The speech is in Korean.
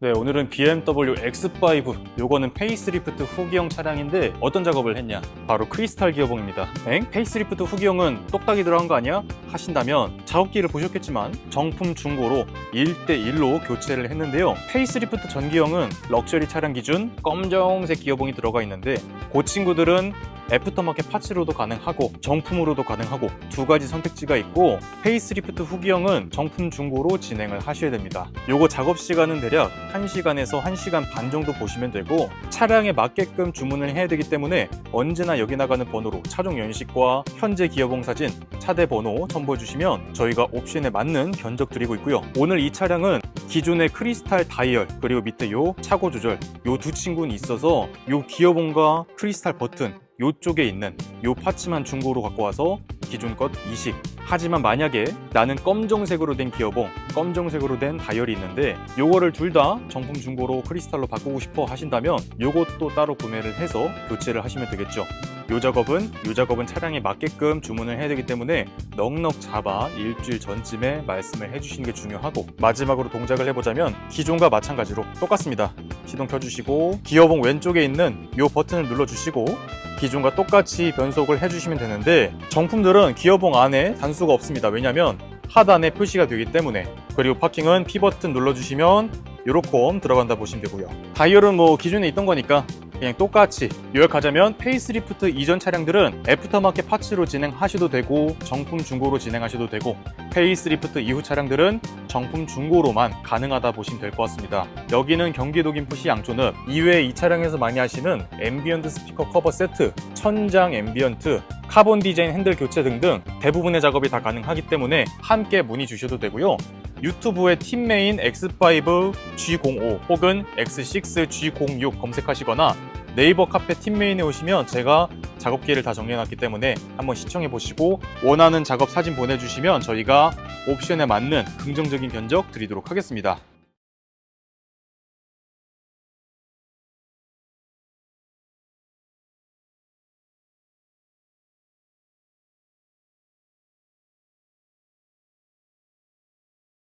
네, 오늘은 BMW X5 요거는 페이스리프트 후기형 차량인데 어떤 작업을 했냐? 바로 크리스탈 기어봉입니다. 엥? 페이스리프트 후기형은 똑딱이 들어간 거 아니야? 하신다면 작업기를 보셨겠지만 정품 중고로 1대1로 교체를 했는데요. 페이스리프트 전기형은 럭셔리 차량 기준 검정색 기어봉이 들어가 있는데 그 친구들은 애프터마켓 파츠로도 가능하고 정품으로도 가능하고 두 가지 선택지가 있고 페이스리프트 후기형은 정품 중고로 진행을 하셔야 됩니다. 요거 작업 시간은 대략 1시간에서 1시간 반 정도 보시면 되고 차량에 맞게끔 주문을 해야 되기 때문에 언제나 여기 나가는 번호로 차종 연식과 현재 기어봉 사진, 차대 번호 첨부해 주시면 저희가 옵션에 맞는 견적 드리고 있고요. 오늘 이 차량은 기존의 크리스탈 다이얼 그리고 밑에 요 차고 조절 요 두 친구는 있어서 요 기어봉과 크리스탈 버튼 요쪽에 있는 요 파츠만 중고로 갖고 와서 기존 것 이식 하지만 만약에 나는 검정색으로 된 기어봉 검정색으로 된 다이얼이 있는데 요거를 둘 다 정품 중고로 크리스탈로 바꾸고 싶어 하신다면 요것도 따로 구매를 해서 교체를 하시면 되겠죠. 요 작업은 요 작업은 차량에 맞게끔 주문을 해야 되기 때문에 넉넉 잡아 일주일 전쯤에 말씀을 해주시는 게 중요하고 마지막으로 동작을 해보자면 기존과 마찬가지로 똑같습니다. 시동 켜주시고 기어봉 왼쪽에 있는 요 버튼을 눌러주시고 기존과 똑같이 변속을 해주시면 되는데 정품들은 기어봉 안에 단수가 없습니다. 왜냐면 하단에 표시가 되기 때문에. 그리고 파킹은 P 버튼 눌러주시면 요렇게 들어간다 보시면 되고요. 다이얼은 뭐 기존에 있던 거니까 그냥 똑같이 요약하자면 페이스리프트 이전 차량들은 애프터마켓 파츠로 진행하셔도 되고 정품 중고로 진행하셔도 되고 페이스리프트 이후 차량들은 정품 중고로만 가능하다 보시면 될 것 같습니다. 여기는 경기도 김포시 양촌읍 이외에 이 차량에서 많이 하시는 앰비언트 스피커 커버 세트, 천장 앰비언트, 카본 디자인 핸들 교체 등등 대부분의 작업이 다 가능하기 때문에 함께 문의 주셔도 되고요. 유튜브에 팀메인 X5 G05 혹은 X6 G06 검색하시거나 네이버 카페 팀메인에 오시면 제가 작업기를 다 정리해놨기 때문에 한번 시청해 보시고 원하는 작업 사진 보내주시면 저희가 옵션에 맞는 긍정적인 견적 드리도록 하겠습니다.